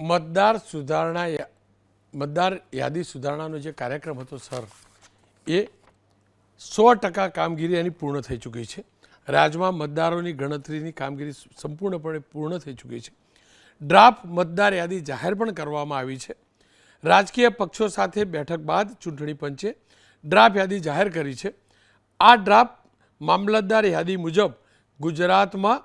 મતદાર સુધારણા મતદાર યાદી સુધારણાનો જે કાર્યક્રમ હતો, સર, એ સો ટકા કામગીરી એની પૂર્ણ થઈ ચૂકી છે. રાજ્યમાં મતદારોની ગણતરીની કામગીરી સંપૂર્ણપણે પૂર્ણ થઈ ચૂકી છે. ડ્રાફ્ટ મતદાર યાદી જાહેર પણ કરવામાં આવી છે. રાજકીય પક્ષો સાથે બેઠક બાદ ચૂંટણી પંચે ડ્રાફ્ટ યાદી જાહેર કરી છે. આ ડ્રાફ્ટ મામલતદાર યાદી મુજબ ગુજરાતમાં,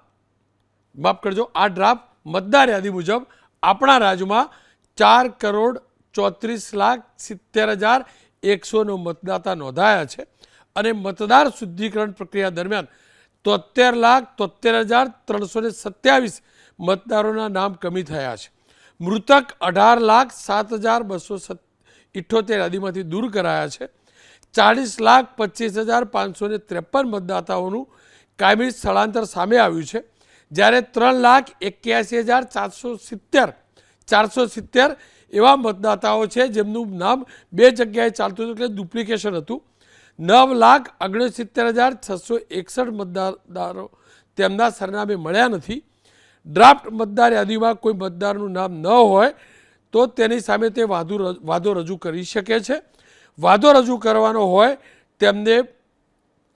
માફ કરજો, આ ડ્રાફ્ટ મતદાર યાદી મુજબ આપણા રાજ્યમાં ચાર કરોડ ચોત્રીસ લાખ સિત્તેર હજાર એકસોનો મતદાતા નોંધાયા છે અને મતદાર શુદ્ધિકરણ પ્રક્રિયા દરમિયાન તોતેર લાખ તોતેર હજાર ત્રણસો ને સત્યાવીસ મતદારોના નામ કમી થયા છે. મૃતક અઢાર લાખ સાત હજાર બસો ઇઠ્ઠોતેર યાદીમાંથી દૂર કરાયા છે. ચાલીસ લાખ પચીસ હજાર પાંચસો ત્રેપન મતદાતાઓનું કાયમી સ્થળાંતર સામે આવ્યું છે. જ્યારે ત્રણ લાખ એક્યાસી હજાર ચારસો સિત્તેર ચારસો સિત્તેર એવા મતદાતાઓ છે, જેમનું નામ બે જગ્યાએ ચાલતું હતું એટલે ડુપ્લિકેશન હતું. નવ લાખ ઓગણસિત્તેર હજાર છસો એકસઠ મતદારો તેમના સરનામે મળ્યા નથી. ડ્રાફ્ટ મતદાર યાદીમાં કોઈ મતદારનું નામ ન હોય તો તેની સામે તે વાદો વાદો રજૂ કરી શકે છે. વાદો રજૂ કરવાનો હોય તેમને,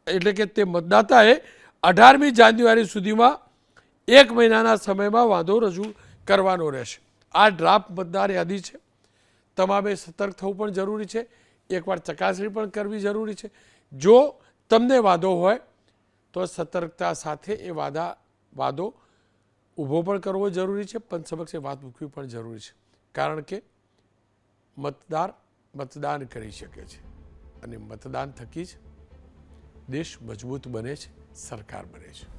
એટલે કે તે મતદાતાએ અઢારમી જાન્યુઆરી સુધીમાં એક મહિનાના સમયમાં વાંધો રજૂ કરવાનો રહેશે. આ ડ્રાફ્ટ મતદાર યાદી છે. તમામે સતર્ક થવું પણ જરૂરી છે. એકવાર ચકાસણી પણ કરવી જરૂરી છે. જો તમને વાંધો હોય, તો સતર્કતા સાથે એ વાદા, વાદો ઊભો પણ કરવો જરૂરી છે, પણ સમક્ષ વાત મૂકવી પણ જરૂરી છે. કારણ કે મતદાર મતદાન કરી શકે છે અને મતદાન થકી જ દેશ મજબૂત બને છે, સરકાર બને છે.